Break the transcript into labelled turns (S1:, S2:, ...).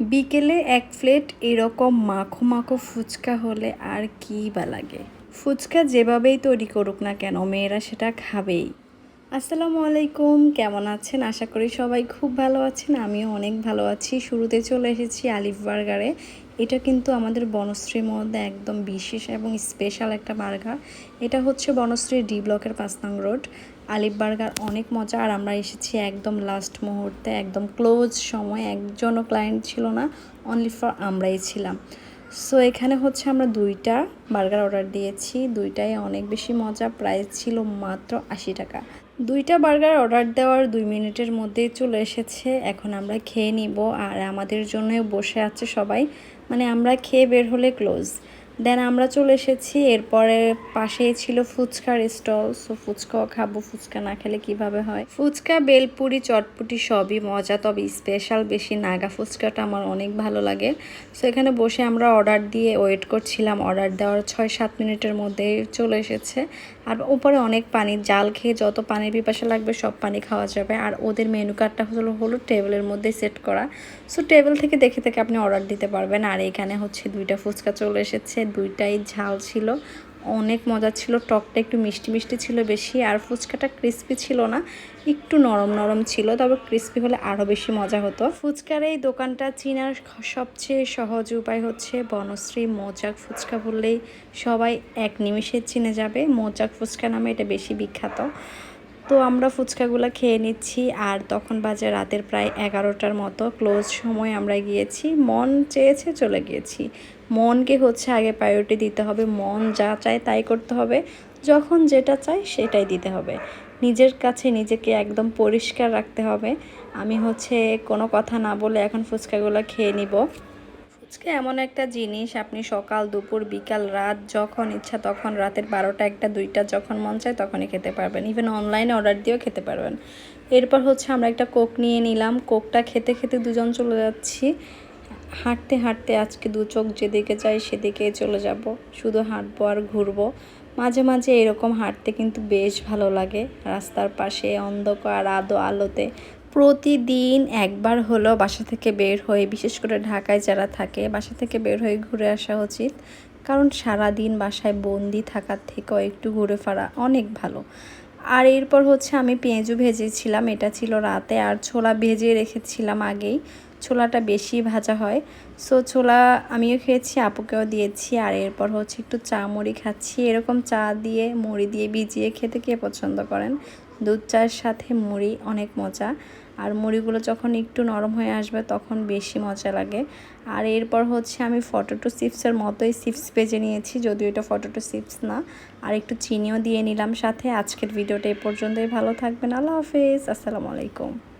S1: বিকেলে এক প্লেট এরকম মাখো মাখো ফুচকা হলে আর কী বা লাগে? ফুচকা যেভাবেই তৈরি করুক না কেন, মেয়েরা সেটা খাবেই। আসসালামু আলাইকুম, কেমন আছেন? আশা করি সবাই খুব ভালো আছেন। আমিও অনেক ভালো আছি। শুরুতে চলে এসেছি আলিফ বার্গারে। এটা কিন্তু আমাদের বনশ্রীর মধ্যে একদম বিশেষ এবং স্পেশাল একটা বার্গার এটা হচ্ছে বনশ্রী ডি ব্লকের পাঁচ নং রোড। আলিফ বার্গার অনেক মজা, আর আমরা এসেছি একদম লাস্ট মুহূর্তে, একদম ক্লোজ সময়, একজনও ক্লায়েন্ট ছিল না অনলি ফর আমরাই ছিলাম। সো এখানে হচ্ছে আমরা দুইটা বার্গার অর্ডার দিয়েছি, দুইটাই অনেক বেশি মজা প্রাইস ছিল মাত্র আশি টাকা। দুইটা বার্গার অর্ডার দেওয়ার দুই মিনিটের মধ্যেই চলে এসেছে। এখন আমরা খেয়ে নিব। আর আমাদের জন্য বসে আছে সবাই। মানে আমরা খেয়ে বের হলে ক্লোজ। দেন আমরা চলে এসেছি, এরপরে পাশেই ছিল ফুচকার স্টল সো ফুচকাও খাব, ফুচকা না খেলে কীভাবে হয়? ফুচকা, বেলপুরি, চটপুটি সবই মজা, তবে স্পেশাল বেশি নাগা ফুচকাটা আমার অনেক ভালো লাগে। সো এখানে বসে আমরা অর্ডার দিয়ে ওয়েট করছিলাম অর্ডার দেওয়ার ছয় সাত মিনিটের মধ্যে চলে এসেছে। আর উপরে অনেক পানি, জাল খেয়ে যত পানির পিপাসা লাগবে সব পানি খাওয়া যাবে। আর ওদের মেনু কার্ডটা হলো হলো টেবিলের মধ্যে সেট করা। সো টেবিল থেকে দেখে থেকে আপনি অর্ডার দিতে পারবেন। আর এখানে হচ্ছে দুইটা ফুচকা চলে এসেছে। দুইটাই ঝাল ছিল। অনেক মজা ছিল। টকটা একটু মিষ্টি মিষ্টি ছিল বেশি। আর ফুচকাটা ক্রিস্পি ছিল না। একটু নরম নরম ছিল। তবে ক্রিস্পি হলে আরও বেশি মজা হতো। ফুচকার এই দোকানটা চিনার সবচেয়ে সহজ উপায় হচ্ছে বনশ্রী মোজাক ফুচকা বললেই সবাই এক নিমিষে চিনে যাবে। মোজাক ফুচকা নামে এটা বেশি বিখ্যাত। তো আমরা ফুচকাগুলো খেয়ে নিচ্ছি। আর তখন বাজে রাতের প্রায় এগারোটার মতো। ক্লোজ সময় আমরা গিয়েছি। মন চেয়েছে চলে গিয়েছি। মনকে হচ্ছে আগে প্রায়োরিটি দিতে হবে। মন যা চায় তাই করতে হবে। যখন যেটা চাই সেটাই দিতে হবে। নিজের কাছে নিজেকে একদম পরিষ্কার রাখতে হবে। আমি হচ্ছে কোনো কথা না বলে এখন ফুচকাগুলো খেয়ে নিব। ফুচকা এমন একটা জিনিস, আপনি সকাল, দুপুর, বিকাল, রাত, যখন ইচ্ছা তখন রাতের বারোটা, একটা, দুইটা, যখন মন চায় তখনই খেতে পারবেন। ইভেন অনলাইনে অর্ডার দিয়েও খেতে পারবেন। এরপর হচ্ছে আমরা একটা কোক নিয়ে নিলাম। কোকটা খেতে খেতে দুজন চলে যাচ্ছি। হাঁটতে হাঁটতে আজকে দু চোখ যেদিকে যাই সেদিকে চলে যাব। শুধু হাঁটবো আর ঘুরবো। মাঝে মাঝে এরকম হাঁটতে কিন্তু বেশ ভালো লাগে। রাস্তার পাশে, অন্ধকার আদো আলোতে। প্রতিদিন একবার হলো বাসা থেকে বের হয়ে বিশেষ করে ঢাকায় যারা থাকে, বাসা থেকে বের হয়ে ঘুরে আসা উচিত। কারণ সারা দিন বাসায় বন্দি থাকার থেকেও একটু ঘুরে ফেরা অনেক ভালো। আর এরপর হচ্ছে আমি পেঁয়াজু ভেজেছিলাম। এটা ছিল রাতে। আর ছোলা ভেজে রেখেছিলাম আগেই। ছোলাটা বেশি ভাজা হয়। সো ছোলা আমিও খেয়েছি, আপুকেও দিয়েছি, আর এরপর হচ্ছে একটু চা মুড়ি খাচ্ছি। এরকম চা দিয়ে, মুড়ি দিয়ে ভিজিয়ে খেতে কে পছন্দ করেন? দুধ চায়ের সাথে মুড়ি অনেক মজা। আর মুড়িগুলো যখন একটু নরম হয়ে আসবে তখন বেশি মজা লাগে। আর এরপর হচ্ছে আমি ফটোটো চিপসের মতোই চিপস বেজে নিয়েছি, যদিও এটা ফটোটো চিপস না। আর একটু চিনিও দিয়ে নিলাম সাথে। আজকের ভিডিওটা এ পর্যন্তই। ভালো থাকবেন। আল্লাহ হাফেজ। আসসালামু আলাইকুম।